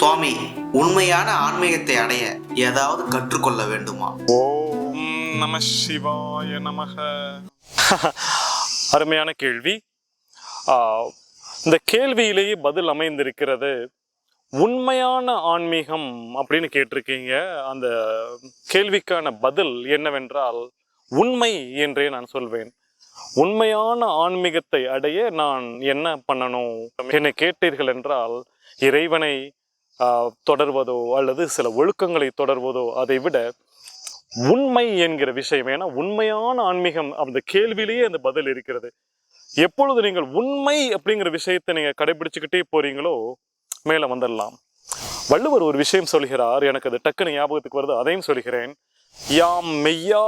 சுவாமி உண்மையான ஆன்மீகத்தை அடைய ஏதாவது கற்றுக்கொள்ள வேண்டுமா? ஓம் நம சிவாய நமக. அருமையான கேள்வி. இந்த கேள்வியிலேயே பதில் அமைந்திருக்கிறது. உண்மையான ஆன்மீகம் அப்படின்னு கேட்டிருக்கீங்க. அந்த கேள்விக்கான பதில் என்னவென்றால் உண்மை என்றே நான் சொல்வேன். உண்மையான ஆன்மீகத்தை அடைய நான் என்ன பண்ணணும்? என்னை கேட்டீர்கள் என்றால் இறைவனை தொடர்வதோ அல்லது சில ஒழுக்கங்களை தொடர்வதோ அதை விட உண்மை என்கிற விஷயம் ஏன்னா உண்மையான ஆன்மீகம் அந்த கேள்வியிலேயே அந்த பதில் இருக்கிறது. எப்பொழுது நீங்கள் உண்மை அப்படிங்கிற விஷயத்தை நீங்கள் கடைபிடிச்சுக்கிட்டே போறீங்களோ மேலே வந்துடலாம். வள்ளுவர் ஒரு விஷயம் சொல்கிறார் எனக்கு அது டக்குன்னு ஞாபகத்துக்கு வருது அதையும் சொல்கிறேன். யாம் மெய்யா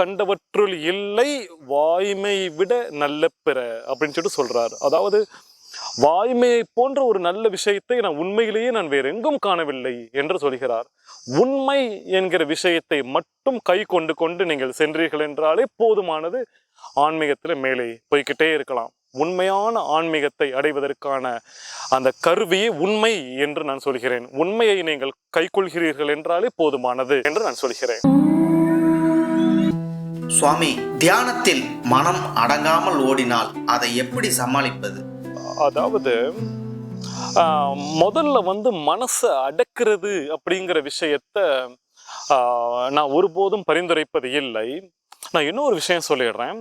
கண்டவற்றுள் இல்லை வாய்மை விட நல்ல பிற அப்படின்னு சொல்லிட்டு சொல்றார். அதாவது வாய்மையை போன்ற ஒரு நல்ல விஷயத்தை நான் உண்மையிலேயே நான் வேற எங்கும் காணவில்லை என்று சொல்கிறார். உண்மை என்கிற விஷயத்தை மட்டும் கை கொண்டு கொண்டு நீங்கள் சென்றீர்கள் என்றாலே போதுமானது. ஆன்மீகத்தில் மேலே போய்கிட்டே இருக்கலாம். உண்மையான ஆன்மீகத்தை அடைவதற்கான அந்த கருவியே உண்மை என்று நான் சொல்கிறேன். உண்மையை நீங்கள் கைக்கொள்கிறீர்கள் என்றாலே போதுமானது என்று நான் சொல்கிறேன். சுவாமி தியானத்தில் மனம் அடங்காமல் ஓடினால் அதை எப்படி சமாளிப்பது? அதாவது முதல்ல வந்து மனசை அடக்கிறது அப்படிங்கிற விஷயத்த நான் ஒருபோதும் பரிந்துரைப்பது இல்லை. நான் இன்னொரு விஷயம் சொல்லிடுறேன்.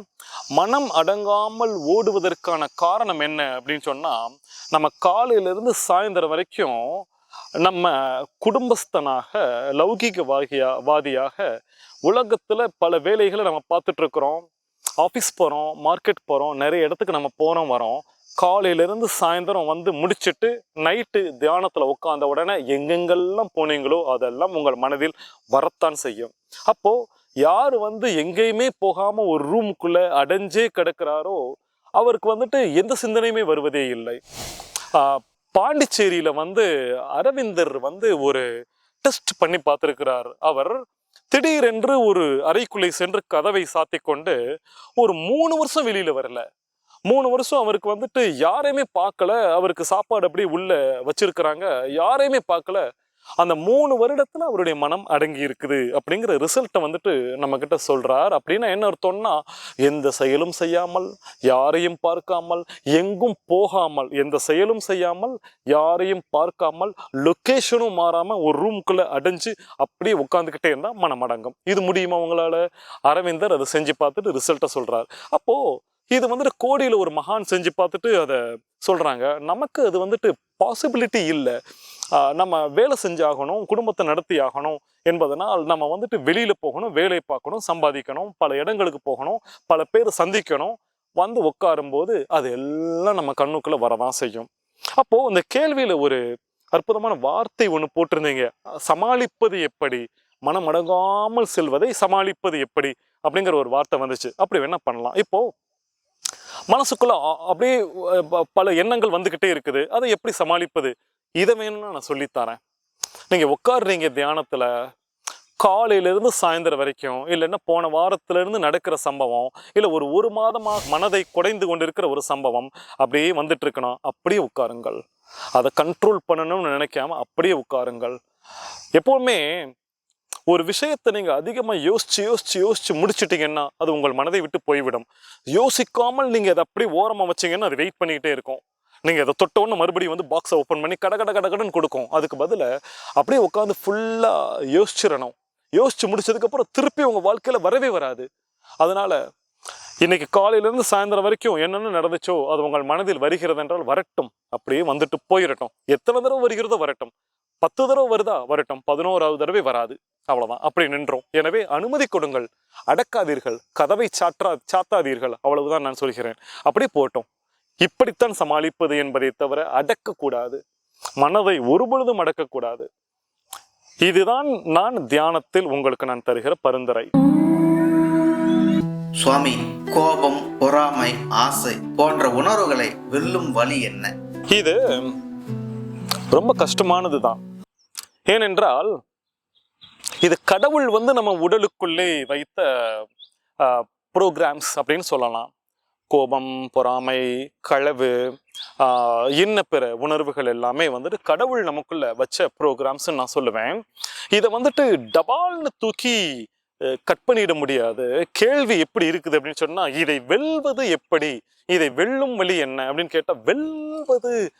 மனம் அடங்காமல் ஓடுவதற்கான காரணம் என்ன அப்படின்னு சொன்னால் நம்ம காலையிலிருந்து சாயந்தரம் வரைக்கும் நம்ம குடும்பஸ்தனாக லௌகிகவாகியா வாதியாக உலகத்தில் பல வேலைகளை நம்ம பார்த்துட்ருக்குறோம் ஆஃபீஸ் போகிறோம் மார்க்கெட் போகிறோம் நிறைய இடத்துக்கு நம்ம போகிறோம் வரோம். காலையிலேருந்து சாயந்தரம் வந்து முடிச்சுட்டு நைட்டு தியானத்தில் உட்காந்த உடனே எங்கெங்கெல்லாம் போனீங்களோ அதெல்லாம் உங்கள் மனதில் வரத்தான் செய்யும். அப்போது யார் வந்து எங்கேயுமே போகாமல் ஒரு ரூமுக்குள்ளே அடைஞ்சே கிடக்கிறாரோ அவருக்கு வந்துட்டு எந்த சிந்தனையுமே வருவதே இல்லை. பாண்டிச்சேரியில் வந்து அரவிந்தர் வந்து ஒரு டெஸ்ட் பண்ணி பார்த்துருக்கிறார். அவர் திடீரென்று ஒரு அறைக்குள்ளே சென்று கதவை சாத்திக் கொண்டு ஒரு மூணு வருஷம் வெளியில் வரல. மூணு வருஷம் அவருக்கு வந்துட்டு யாரையுமே பார்க்கல. அவருக்கு சாப்பாடு அப்படியே உள்ள வச்சிருக்கிறாங்க. யாரையுமே பார்க்கல. அந்த மூணு வருடத்துல அவருடைய மனம் அடங்கி இருக்குது அப்படிங்கிற ரிசல்ட்டை வந்துட்டு நம்ம கிட்ட சொல்றார். அப்படின்னா என்ன அர்த்தம்னா எந்த செயலும் செய்யாமல் யாரையும் பார்க்காமல் எங்கும் போகாமல் எந்த செயலும் செய்யாமல் யாரையும் பார்க்காமல் லொக்கேஷனும் மாறாம ஒரு ரூம்குள்ள அடைஞ்சு அப்படியே உட்காந்துக்கிட்டே இருந்தா மனம் அடங்கும் இது முடியுமா உங்களால? அரவிந்தர் அதை செஞ்சு பார்த்துட்டு ரிசல்ட்டை சொல்றார். அப்போ இது வந்துட்டு கோடியில் ஒரு மகான் செஞ்சு பார்த்துட்டு அதை சொல்கிறாங்க நமக்கு அது வந்துட்டு பாசிபிலிட்டி இல்லை. நம்ம வேலை செஞ்சாகணும் குடும்பத்தை நடத்தி ஆகணும் என்பதனால் நம்ம வந்துட்டு வெளியில் போகணும் வேலை பார்க்கணும் சம்பாதிக்கணும் பல இடங்களுக்கு போகணும் பல பேரை சந்திக்கணும். வந்து உட்காரும்போது அது எல்லாம் நம்ம கண்ணுக்குள்ளே வரதான் செய்யும். அப்போது இந்த கேள்வியில் ஒரு அற்புதமான வார்த்தை ஒன்று போட்டிருந்தீங்க. சமாளிப்பது எப்படி? மனம் அடங்காமல் செல்வதை சமாளிப்பது எப்படி? அப்படிங்கிற ஒரு வார்த்தை வந்துச்சு. அப்படி வேணா பண்ணலாம். இப்போது மனசுக்குள்ள அப்படியே ப- பல எண்ணங்கள் வந்துக்கிட்டே இருக்குது. அதை எப்படி சமாளிப்பது? இதை வேணும்னா நான் சொல்லித்தரேன். நீங்கள் உட்காடுறீங்க தியானத்தில் காலையில இருந்து சாயந்தரம் வரைக்கும் இல்லைன்னா போன வாரத்திலேருந்து நடக்கிற சம்பவம் இல்லை ஒரு ஒரு மாதமா மனதை குடைந்து கொண்டு இருக்கிற ஒரு சம்பவம் அப்படியே வந்துட்டு இருக்கணும் அப்படியே உட்காருங்கள். அதை கண்ட்ரோல் பண்ணணும்னு நினைக்காம அப்படியே உட்காருங்கள். எப்போவுமே ஒரு விஷயத்தை நீங்கள் அதிகமாக யோசிச்சு யோசிச்சு யோசிச்சு முடிச்சிட்டிங்கன்னா அது உங்கள் மனதை விட்டு போய்விடும். யோசிக்காமல் நீங்கள் அதை அப்படியே ஓரமாக வச்சீங்கன்னா அது வெயிட் பண்ணிக்கிட்டே இருக்கும். நீங்கள் அதை தொட்ட மறுபடியும் வந்து பாக்ஸை ஓப்பன் பண்ணி கட கட கட கடன்னு கொடுக்கும். அதுக்கு பதிலாக அப்படியே உட்காந்து ஃபுல்லாக யோசிச்சிடணும். யோசிச்சு முடிச்சதுக்கப்புறம் திருப்பி உங்கள் வாழ்க்கையில் வரவே வராது. அதனால் இன்னைக்கு காலையிலேருந்து சாயந்தரம் வரைக்கும் என்னென்ன நடந்துச்சோ அது உங்கள் மனதில் வருகிறது என்றால் வரட்டும். அப்படியே வந்துட்டு போயிடட்டும் எத்தனை தடவை வருகிறதோ வரட்டும். பத்து தடவை வருதா? வரட்டும். பதினோராவது தடவை வராது. அவ்வளவுதான். அப்படி நின்றோம். எனவே அனுமதி கொடுங்கள். அடக்காதீர்கள். கதவை சாற்றா சாத்தாதீர்கள். அவ்வளவுதான் நான் சொல்கிறேன். அப்படி போட்டோம். இப்படித்தான் சமாளிப்பது என்பதை தவிர அடக்கக்கூடாது. மனதை ஒருபொழுதும் அடக்கக்கூடாது. இதுதான் நான் தியானத்தில் உங்களுக்கு நான் தருகிற பரிந்துரை. சுவாமி கோபம் பொறாமை ஆசை போன்ற உணர்வுகளை வெல்லும் வழி என்ன? இது ரொம்ப கஷ்டமானது தான் ஏனென்றால் இது கடவுள் வந்து நம்ம உடலுக்குள்ளே வைத்த ப்ரோக்ராம்ஸ் அப்படின்னு சொல்லலாம். கோபம் பொறாமை களவு இன்ன பிற உணர்வுகள் எல்லாமே வந்துட்டு கடவுள் நமக்குள்ள வச்ச ப்ரோக்ராம்ஸ் நான் சொல்லுவேன். இதை வந்துட்டு டபால்னு தூக்கி கட் பண்ணிட முடியாது. கேள்வி எப்படி இருக்குது அப்படின்னு சொன்னால் இதை வெல்வது எப்படி? இதை வெல்லும் வழி என்ன? அப்படின்னு கேட்டால் வெல்வது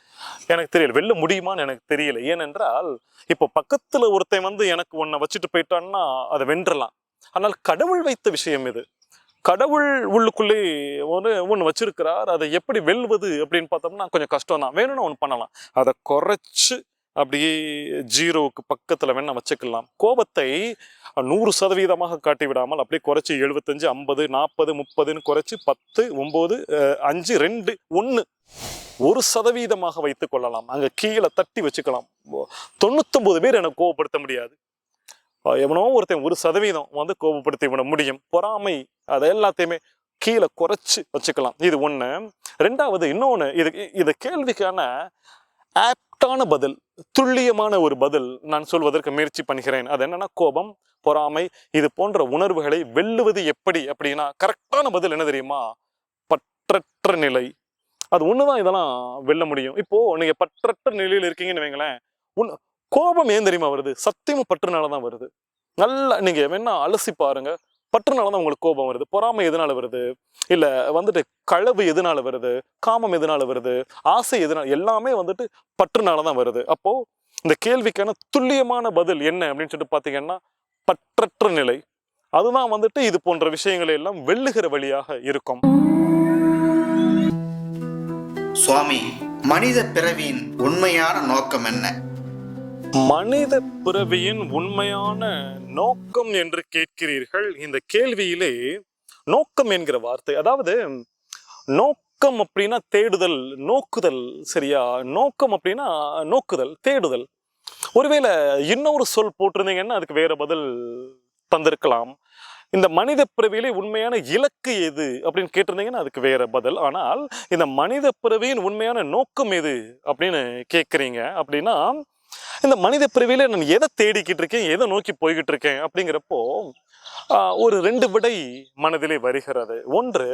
எனக்கு தெரியல. வெல்ல முடியுமான்னு எனக்கு தெரியல. ஏனென்றால் இப்போ பக்கத்தில் ஒருத்தன் வந்து எனக்கு ஒன்றை வச்சுட்டு போயிட்டான்னா அதை வென்றலாம். ஆனால் கடவுள் வைத்த விஷயம் இது. கடவுள் உள்ளுக்குள்ளே ஒரு ஒன்று வச்சிருக்கிறார். அதை எப்படி வெல்வது அப்படின்னு பார்த்தோம்னா கொஞ்சம் கஷ்டம் தான் வேணும்னா ஒன்று பண்ணலாம். அதை குறைச்சி அப்படியே ஜீரோவுக்கு பக்கத்தில் வேணால் வச்சுக்கலாம். கோபத்தை நூறு சதவீதமாக காட்டி விடாமல் அப்படியே குறைச்சி எழுபத்தஞ்சு ஐம்பது நாற்பது முப்பதுன்னு குறைச்சி பத்து ஒம்பது அஞ்சு ரெண்டு ஒன்று ஒரு சதவீதமாக வைத்து கொள்ளலாம். அங்கே கீழே தட்டி வச்சுக்கலாம். தொண்ணூத்தொம்பது பேர் எனக்கு கோபப்படுத்த முடியாது. எவனோ ஒருத்தன் ஒரு சதவீதம் வந்து கோபப்படுத்தி விட முடியும். பொறாமை அதை எல்லாத்தையுமே கீழே குறைச்சி வச்சுக்கலாம். இது ஒன்று ரெண்டாவது இன்னொன்று இது இது கேள்விக்கான ஆப் ஆப்டான பதில் துல்லியமான ஒரு பதில் நான் சொல்வதற்கு முயற்சி பண்ணுகிறேன். அது என்னன்னா கோபம் பொறாமை இது போன்ற உணர்வுகளை வெல்லுவது எப்படி அப்படின்னா கரெக்டான பதில் என்ன தெரியுமா? பற்றற்ற நிலை. அது ஒண்ணுதான் இதெல்லாம் வெல்ல முடியும். இப்போ நீங்க பற்றற்ற நிலையில் இருக்கீங்கன்னு வைங்களேன் உன் கோபம் ஏன் தெரியுமா வருது? சத்தியமும் பற்றுனால தான் வருது. நல்லா நீங்க வேணா அலசி பாருங்க. பற்றுனால தான் உங்களுக்கு கோபம் வருது பொறாமை எதனால வருது இல்ல வந்துட்டு களவு எதனால வருது காமம் எதனால வருது ஆசை எதனால எல்லாமே வந்துட்டு பற்றுனால தான் வருது. அப்போ இந்த கேள்விக்கான துல்லியமான பதில் என்ன அப்படின்னு சொல்லிட்டு பாத்தீங்கன்னா பற்றற்ற நிலை. அதுதான் வந்துட்டு இது போன்ற விஷயங்களை எல்லாம் வெல்லுகிற வழியாக இருக்கும். சுவாமி மனித பிறவியின் உண்மையான நோக்கம் என்ன? மனித பிறவியின் உண்மையான நோக்கம் என்று கேட்கிறீர்கள்? இந்த கேள்வியிலே நோக்கம் என்கிற வார்த்தை அதாவது நோக்கம் அப்படின்னா தேடுதல் நோக்குதல் சரியா? நோக்கம் அப்படின்னா நோக்குதல் தேடுதல். ஒருவேளை இன்னொரு சொல் போட்டிருந்தீங்கன்னா அதுக்கு வேற பதில் தந்திருக்கலாம். இந்த மனித பிறவியிலே உண்மையான இலக்கு எது அப்படின்னு கேட்டிருந்தீங்கன்னா அதுக்கு வேற பதில். ஆனால் இந்த மனித பிறவியின் உண்மையான நோக்கம் எது அப்படின்னு கேட்குறீங்க அப்படின்னா இந்த மனித பிறவியில நான் எதை தேடிக்கிட்டு இருக்கேன் எதை நோக்கி போய்கிட்டு இருக்கேன் அப்படிங்கிறப்போ ஆஹ், ஒரு ரெண்டு விடை மனதிலே வருகிறது. ஒன்று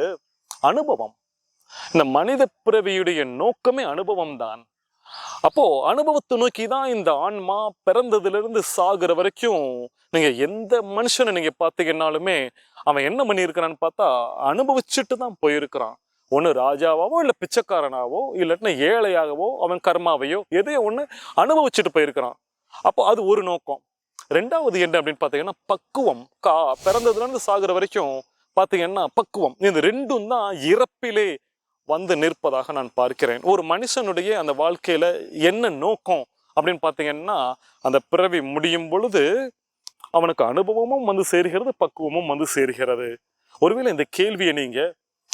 அனுபவம். இந்த மனித பிறவியுடைய நோக்கமே அனுபவம் தான் அப்போ அனுபவத்தை நோக்கி தான் இந்த ஆன்மா பிறந்ததுலேருந்து சாகுற வரைக்கும் நீங்க எந்த மனுஷனை நீங்க பார்த்தீங்கன்னாலுமே அவன் என்ன பண்ணியிருக்கிறான்னு பார்த்தா அனுபவிச்சுட்டு தான் போயிருக்கிறான். ஒன்று ராஜாவாவோ இல்லை பிச்சைக்காரனாவோ இல்லாட்டினா ஏழையாகவோ அவன் கர்மாவையோ எதையோ ஒன்று அனுபவிச்சுட்டு போயிருக்கிறான். அப்போ அது ஒரு நோக்கம். ரெண்டாவது என்ன அப்படின்னு பார்த்தீங்கன்னா பக்குவம். கா பிறந்ததுலேருந்து சாகுற வரைக்கும் பார்த்தீங்கன்னா பக்குவம். இந்த ரெண்டும் தான் இறப்பிலே வந்து நிற்பதாக நான் பார்க்கிறேன். ஒரு மனுஷனுடைய அந்த வாழ்க்கையில் என்ன நோக்கம் அப்படின்னு பார்த்தீங்கன்னா அந்த பிறவி முடியும் பொழுது அவனுக்கு அனுபவமும் வந்து சேர்கிறது பக்குவமும் வந்து சேர்கிறது. ஒருவேளை இந்த கேள்வியை நீங்கள்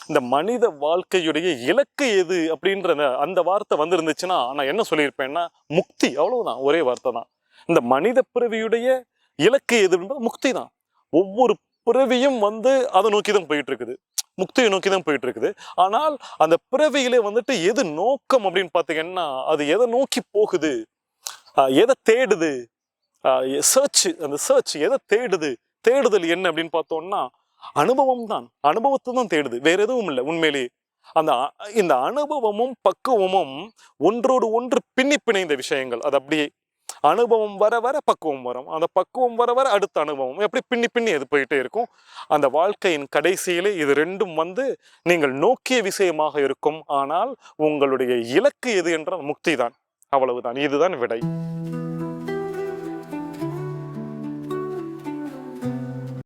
இந்த மனித வாழ்க்கையுடைய இலக்கு எது அப்படின்ற அந்த- வார்த்தை வந்திருந்துச்சுன்னா நான் என்ன சொல்லியிருப்பேன்னா முக்தி. அவ்வளவுதான். ஒரே வார்த்தை தான். இந்த மனித பிறவியுடைய இலக்கு எதுன்றது முக்தி தான். ஒவ்வொரு பிறவியும் வந்து அதை நோக்கி தான் போயிட்டு இருக்குது முக்தியை நோக்கி தான் போயிட்டு இருக்குது ஆனால் அந்த பிறவியிலே வந்துட்டு எது நோக்கம் அப்படின்னு பார்த்தீங்கன்னா அது எதை நோக்கி போகுது? எதை தேடுது? சர்ச் அந்த சர்ச் எதை தேடுது? தேடுதல் என்ன அப்படின்னு பார்த்தோம்னா அனுபவம் தான் அனுபவத்தை தான் தேடுது. வேற எதுவும் இல்லை. உண்மையிலேயே. அந்த இந்த அனுபவமும் பக்குவமும் ஒன்றோடு ஒன்று பின்னி பிணைந்த விஷயங்கள். அது அப்படியே அனுபவம் வர வர பக்குவம் வரும். அந்த பக்குவம் வர வர அடுத்த அனுபவம். எப்படி பின்னி பின்னி அது போயிட்டே இருக்கும்? அந்த வாழ்க்கையின் கடைசியிலே இது ரெண்டும் வந்து நீங்கள் நோக்கிய விஷயமாக இருக்கும். ஆனால் உங்களுடைய இலக்கு எது என்றால் முக்தி தான். அவ்வளவுதான். இதுதான் விடை.